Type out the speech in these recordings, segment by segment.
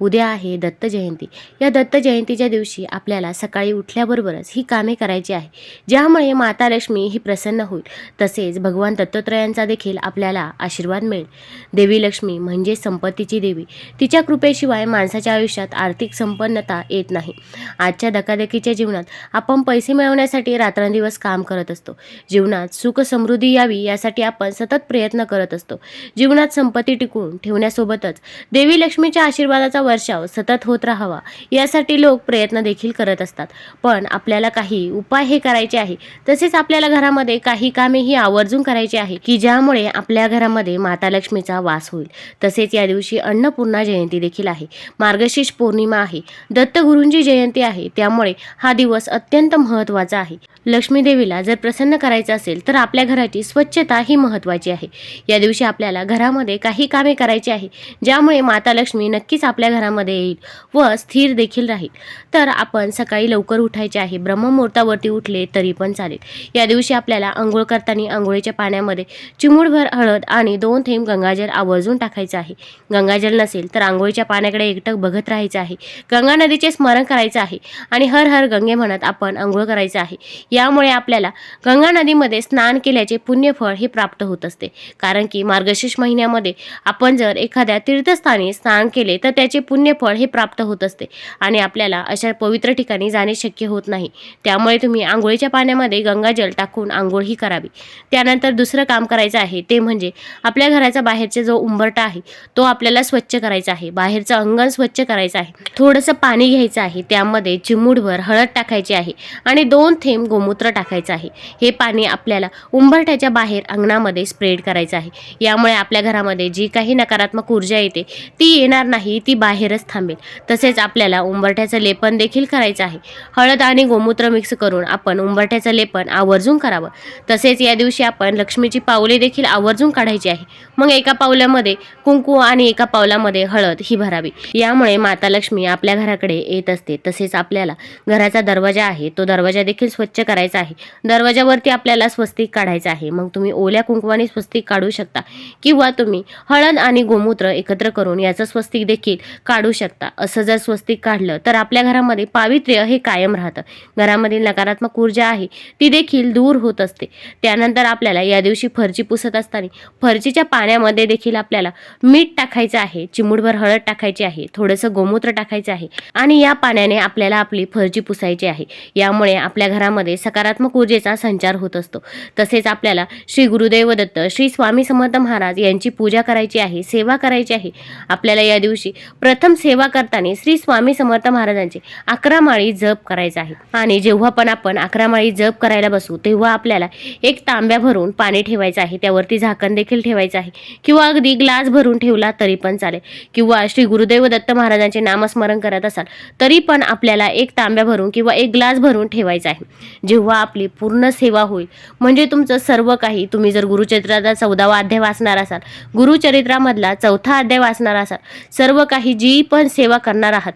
उद्या आहे दत्त जयंती. या दत्त जयंतीच्या दिवशी आपल्याला सकाळी उठल्याबरोबरच ही कामे करायची आहे. ज्यामुळे माता लक्ष्मी ही प्रसन्न होईल. तसेच भगवान दत्तत्रयांचा देखील आपल्याला आशीर्वाद मिळेल. देवी लक्ष्मी म्हणजे संपत्तीची देवी. तिच्या कृपेशिवाय माणसाच्या आयुष्यात आर्थिक संपन्नता येत नाही. आजच्या धकाधकीच्या जीवनात आपण पैसे मिळवण्यासाठी रात्रंदिवस काम करत असतो. जीवनात सुख समृद्धी यावी यासाठी आपण सतत प्रयत्न करत असतो. जीवनात संपत्ती टिकून ठेवण्यासोबतच देवी लक्ष्मीच्या आशीर्वादाचा वर्षाव सतत होत राहावा यासाठी लोक प्रयत्न देखील करत असतात. पण आपल्याला काही उपाय हे करायचे आहे. तसेच आपल्याला घरामध्ये काही कामे ही आवर्जून करायची आहे की ज्यामुळे आपल्या घरामध्ये माता लक्ष्मीचा वास होईल. तसेच या दिवशी अन्नपूर्णा जयंती देखील आहे. मार्गशीर्ष पौर्णिमा आहे. दत्तगुरूंची जयंती आहे. त्यामुळे हा दिवस अत्यंत महत्त्वाचा आहे. लक्ष्मी देवीला जर प्रसन्न करायचं असेल तर आपल्या घराची स्वच्छता ही महत्त्वाची आहे. या दिवशी आपल्याला घरामध्ये काही कामे करायची आहे ज्यामुळे माता लक्ष्मी नक्कीच आपल्या घरामध्ये येईल व स्थिर देखील राहील. तर आपण सकाळी लवकर उठायचे आहे. ब्रह्ममुहूर्तावरती उठले तरी पण चालेल. या दिवशी आपल्याला आंघोळ करताना आंघोळीच्या पाण्यामध्ये चिमूडभर हळद आणि दोन थेंब गंगाजल आवर्जून टाकायचं आहे. गंगाजल नसेल तर आंघोळीच्या पाण्याकडे एकटक बघत राहायचं आहे. गंगा नदीचे स्मरण करायचं आहे आणि हर हर गंगे म्हणत आपण आंघोळ करायचं आहे. यामुळे आपल्याला गंगा नदीमध्ये स्नान केल्याचे पुण्यफळ हे प्राप्त होत असते. कारण की मार्गशीर्ष महिन्यामध्ये आपण जर एखाद्या तीर्थस्थानी स्नान केले तर त्याचे पुण्यफळ हे प्राप्त होत असते. आणि आपल्याला अशा पवित्र ठिकाणी जाणे शक्य होत नाही. त्यामुळे तुम्ही आंघोळीच्या पाण्यामध्ये गंगाजल टाकून आंघोळ ही करावी. त्यानंतर दुसरं काम करायचं आहे ते म्हणजे आपल्या घराचा बाहेरचा जो उंबरटा आहे तो आपल्याला स्वच्छ करायचा आहे. बाहेरचं अंगण स्वच्छ करायचं आहे. थोडंसं पाणी घ्यायचं आहे. त्यामध्ये चिमूडभर हळद टाकायची आहे आणि दोन थेंब गोमूत्र टाकायचं आहे. हे पाणी आपल्याला उंबरठ्याच्या बाहेर अंगणामध्ये स्प्रेड करायचं आहे. यामुळे आपल्या घरामध्ये जी काही नकारात्मक ऊर्जा येते ती येणार नाही ती बाहेरच थांबेल. तसेच आपल्याला उंबरठ्याचं लेपन देखील करायचं आहे. हळद आणि गोमूत्र मिक्स करून आपण उंबरठ्याचं लेपन आवर्जून करावं. तसेच या दिवशी आपण लक्ष्मीची पावले देखील आवर्जून काढायची आहे. मग एका पावल्यामध्ये कुंकू आणि एका पावलामध्ये हळद ही भरावी. यामुळे माता लक्ष्मी आपल्या घराकडे येत असते. तसेच आपल्याला घराचा दरवाजा आहे तो दरवाजा देखील स्वच्छ करायचा आहे. दरवाजावरती आपल्याला स्वस्तिक काढायचं आहे. मग तुम्ही ओल्या कुंकवाने स्वस्तिक काढू शकता. किंवा तुम्ही हळद आणि गोमूत्र एकत्र करून याचं स्वस्तिक देखील काढू शकता. असं जर स्वस्तिक काढलं तर आपल्या घरामध्ये पावित्र्य हे कायम राहतं. घरामधील नकारात्मक ऊर्जा आहे ती देखील दूर होत असते. त्यानंतर आपल्याला या दिवशी फरची पुसत असताना फरचीच्या पाण्यामध्ये देखील आपल्याला मीठ टाकायचं आहे चिमूटभर हळद टाकायची आहे थोडंसं गोमूत्र टाकायचं आहे आणि या पाण्याने आपल्याला आपली फरची पुसायची आहे. यामुळे आपल्या घरामध्ये सकारात्मक ऊर्जेचा संचार होत असतो. तसेच आपल्याला श्री गुरुदेव दत्त श्री स्वामी समर्थ महाराज यांची पूजा करायची आहे सेवा करायची आहे. आपल्याला या दिवशी प्रथम सेवा करताना श्री स्वामी समर्थ महाराजांचे अकरा माळी जप करायचा आहे. आणि जेव्हा पण आपण अकरा माळी जप करायला बसू तेव्हा आपल्याला एक तांब्या भरून पाणी ठेवायचं आहे. त्यावरती झाकण देखील ठेवायचं आहे. किंवा अगदी ग्लास भरून ठेवला तरी पण चालेल. किंवा श्री गुरुदेव दत्त महाराजांचे नामस्मरण करत असाल तरी पण आपल्याला एक तांब्या भरून किंवा एक ग्लास भरून ठेवायचा आहे. जेव्हा आपली पूर्ण सेवा होईल म्हणजे तुमचं सर्व काही तुम्ही जर गुरुचरित्राचा चौदावा अध्याय वाचणार असाल गुरुचरित्रामधला चौथा अध्याय वाचणार असाल सर्व काही जी पण सेवा करणार आहात.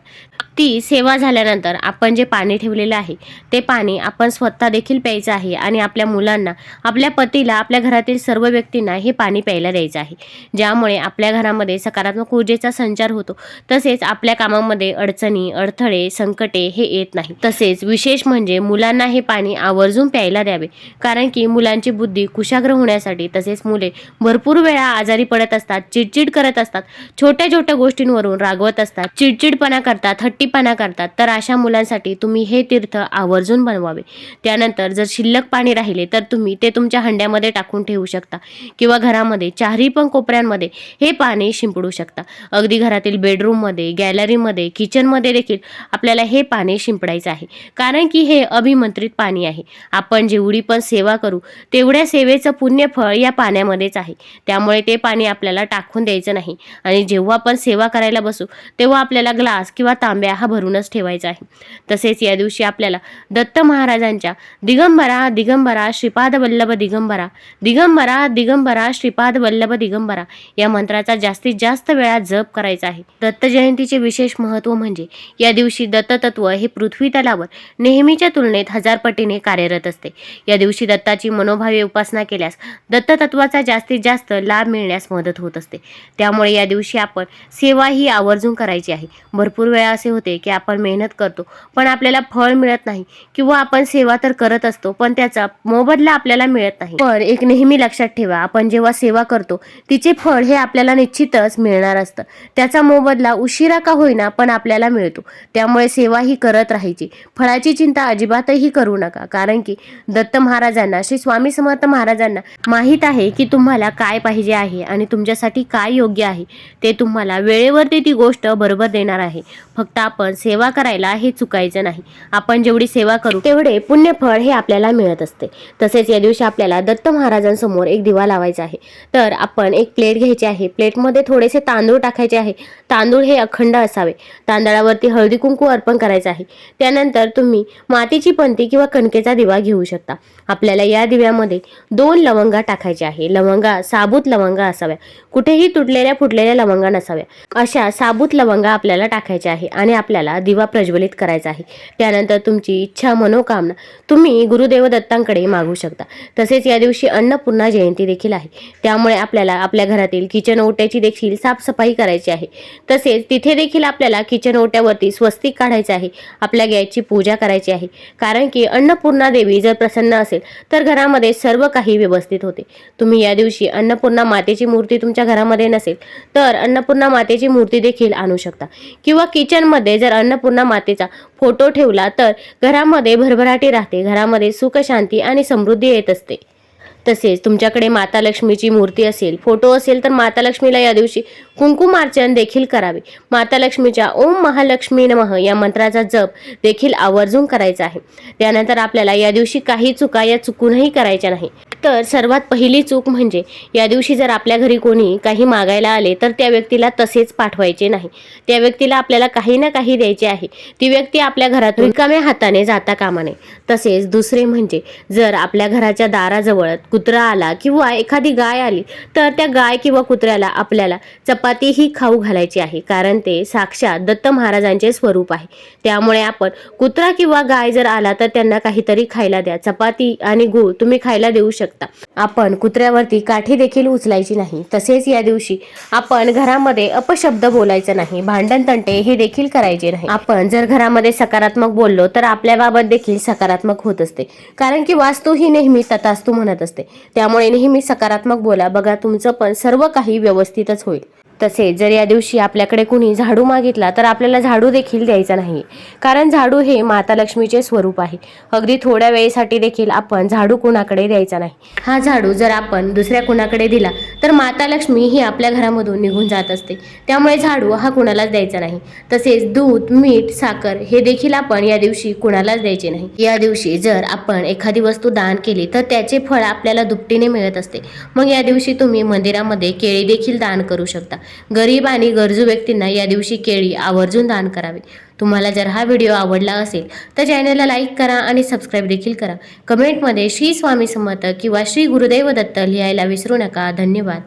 ती सेवा झाल्यानंतर आपण जे पाणी ठेवलेलं आहे ते पाणी आपण स्वतः देखील प्यायचं आहे आणि आपल्या मुलांना आपल्या पतीला आपल्या घरातील सर्व व्यक्तींना हे पाणी प्यायला द्यायचं आहे. ज्यामुळे आपल्या घरामध्ये सकारात्मक ऊर्जेचा संचार होतो. तसेच आपल्या कामामध्ये अडचणी अडथळे संकटे हे येत नाही. तसेच विशेष म्हणजे मुलांना हे पाणी आवर्जून प्यायला द्यावे. कारण की मुलांची बुद्धी कुशाग्र होण्यासाठी तसेच मुले भरपूर वेळा आजारी पडत असतात चिडचिड करत असतात छोट्या छोट्या गोष्टींवरून रागवत असतात चिडचिडपणा करतात हट्टीपणा करतात तर अशा मुलांसाठी तुम्ही हे तीर्थ आवर्जून बनवावे. त्यानंतर जर शिल्लक पाणी राहिले तर तुम्ही ते तुमच्या हंड्यामध्ये टाकून ठेवू शकता किंवा घरामध्ये चारही पण कोपऱ्यांमध्ये हे पाणी शिंपडू शकता. अगदी घरातील बेडरूममध्ये गॅलरीमध्ये किचनमध्ये देखील आपल्याला हे पाणी शिंपडायचं आहे. कारण की हे अभिमंत्रित पाणी आहे. आपण जेवढी पण सेवा करू तेवढ्या सेवेचं पुण्यफळ या पाण्यामध्येच आहे. त्यामुळे ते पाणी आपल्याला टाकून द्यायचं नाही. आणि जेव्हा आपण सेवा करायला बसू तेव्हा आपल्याला ग्लास किंवा तांब्या हा भरूनच ठेवायचा आहे. तसेच या दिवशी आपल्याला दत्त महाराजांच्या दिगंबरा दिगंबरा श्रीपाद वल्लभ दिगंबरा दिगंबरा दिगंबरा श्रीपाद वल्लभ दिगंबरा या मंत्राचा जास्तीत जास्त वेळा जप करायचा आहे. दत्त जयंतीचे विशेष महत्त्व म्हणजे या दिवशी दत्ततत्व हे पृथ्वी तलावर नेहमीच्या तुलनेत हजार पटीने कार्यरत असते. या दिवशी दत्ताची मनोभावे उपासना केल्यास दत्ततत्वाचा जास्तीत जास्त लाभ मिळण्यास मदत होत असते. त्यामुळे या दिवशी आपण सेवा ही आवर्जून करायची आहे. भरपूर वेळा असे होते की आपण मेहनत करतो पण आपल्याला फळ मिळत नाही किंवा आपण सेवा तर करत असतो पण त्याचा मोबदला आपल्याला मिळत नाही. पण एक नेहमी लक्षात ठेवा आपण जेव्हा सेवा करतो तिचे फळ हे आपल्याला निश्चितच मिळणार असतं. त्याचा मोबदला उशिरा का होईना पण आपल्याला मिळतो. त्यामुळे सेवा ही करत राहायची. फळाची चिंता अजिबातही करू नका कारण की दत्त महाराजांना श्री स्वामी समर्थ महाराजांना माहीत आहे की तुम्हाला काय पाहिजे आहे आणि तुमच्यासाठी काय योग्य आहे ते तुम्हाला वेळेवरती ती गोष्ट बरोबर देणार आहे. फक्त आपण सेवा करायला हे चुकायचं नाही. आपण जेवढी सेवा करू तेवढे पुण्यफळ हे आपल्याला मिळत असते. तसेच या दिवशी आपल्याला दत्त महाराजांसमोर एक दिवा लावायचा आहे. तर आपण एक प्लेट घ्यायची आहे. प्लेटमध्ये थोडेसे तांदूळ टाकायचे आहे. तांदूळ हे अखंड असावे. तांदळावरती हळदी कुंकू अर्पण करायचं आहे. त्यानंतर तुम्ही मातीची पंती किंवा कणकेचा दिवा घेऊ शकता. आपल्याला या दिव्यामध्ये दोन लवंगा टाकायच्या आहे. लवंगा साबूत लवंगा असाव्या. कुठेही तुटलेल्या फुटलेल्या लवंगा नसाव्या. अशा साबूत लवंगा आपल्याला टाकायच्या आहे. आणि आपल्याला दिवा प्रज्वलित करायचा आहे. त्यानंतर तुमची इच्छा मनोकामना तुम्ही गुरुदेव दत्तांकडे मागू शकता. तसेच या दिवशी अन्नपूर्णा जयंती देखील आहे. त्यामुळे आपल्याला आपल्या घरातील किचन ओट्याची देखील साफसफाई करायची आहे. तसेच तिथे देखील आपल्याला किचन ओट्यावरती स्वस्तिक काढायचे आहे. आपल्या गॅसची पूजा करायची आहे. कारण की अन्नपूर्णा देवी जर प्रसन्न असेल तर घरामध्ये सर्व काही व्यवस्थित होते. तुम्ही या दिवशी अन्नपूर्णा मातेची मूर्ती तुमच्या घरामध्ये नसेल तर अन्नपूर्णा मातेची मूर्ती देखील आणू शकता. किंवा किचन घरामध्ये जर अन्नपूर्णा मातेचा फोटो ठेवला तर घरामध्ये भरभराटी राहते. घरामध्ये सुख शांती आणि समृद्धी येत असते. तसेच तुमच्याकडे माता लक्ष्मीची मूर्ती असेल फोटो असेल तर माता लक्ष्मीला या दिवशी कुंकुमार्चन देखील करावे. माता लक्ष्मीच्या ओम महालक्ष्मी नमः या मंत्राचा जप देखील आवर्जून करायचा आहे. त्यानंतर आपल्याला या दिवशी काही चुका या चुकूनही करायच्या नाही. तर सर्वात पहिली चूक म्हणजे या दिवशी जर आपल्या घरी कोणी काही मागायला आले तर त्या व्यक्तीला तसेच पाठवायचे नाही. त्या व्यक्तीला आपल्याला काही ना काही द्यायचे आहे. ती व्यक्ती आपल्या घरातून रिकाम्या हाताने जाता कामा नये. तसेच दुसरे म्हणजे जर आपल्या घराच्या दाराजवळ कुत्रा आला किंवा एखादी गाय आली तर त्या गाय किंवा कुत्र्याला आपल्याला चपाती ही खाऊ घालायची आहे कारण ते साक्षात दत्त महाराजांचे स्वरूप आहे. त्यामुळे आपण कुत्रा किंवा गाय जर आला तर त्यांना काहीतरी खायला द्या. चपाती आणि गूळ तुम्ही खायला देऊ शकता. आपण कुत्र्यावरती काठी देखील उचलायची नाही. तसेच या दिवशी आपण घरामध्ये अपशब्द बोलायचं नाही. भांडण तंटे हे देखील करायचे नाही. आपण जर घरामध्ये सकारात्मक बोललो तर आपल्या बाबत देखील सकारात्मक होत असते. कारण की वास्तू ही नेहमी तथास्तू म्हणत असते. त्यामुळे नेहमी सकारात्मक बोला. बघा तुमचं पण सर्व काही व्यवस्थितच होईल. तसेच जर या दिवशी आपल्याकडे कुणी झाडू मागितला तर आपल्याला झाडू देखील द्यायचा नाही. कारण झाडू हे माता लक्ष्मीचे स्वरूप आहे. अगदी थोड्या वेळेसाठी देखील आपण झाडू कुणाकडे द्यायचा नाही. हा झाडू जर आपण दुसऱ्या कुणाकडे दिला तर माता लक्ष्मी ही आपल्या घरामधून निघून जात असते. त्यामुळे झाडू हा कुणालाच द्यायचा नाही. तसेच दूध मीठ साखर हे देखील आपण या दिवशी कुणालाच द्यायचे नाही. या दिवशी जर आपण एखादी वस्तू दान केली तर त्याचे फळ आपल्याला दुपटीने मिळत असते. मग या दिवशी तुम्ही मंदिरामध्ये केळी देखील दान करू शकता. गरीब आणि गरजू व्यक्तींना या दिवशी केळी आवर्जून दान करावे. तुम्हाला जर हा व्हिडिओ आवडला असेल तर चॅनलला लाईक करा आणि सबस्क्राईब देखील करा. कमेंटमध्ये श्री स्वामी समर्थ किंवा श्री गुरुदेव दत्त लिहायला विसरू नका. धन्यवाद.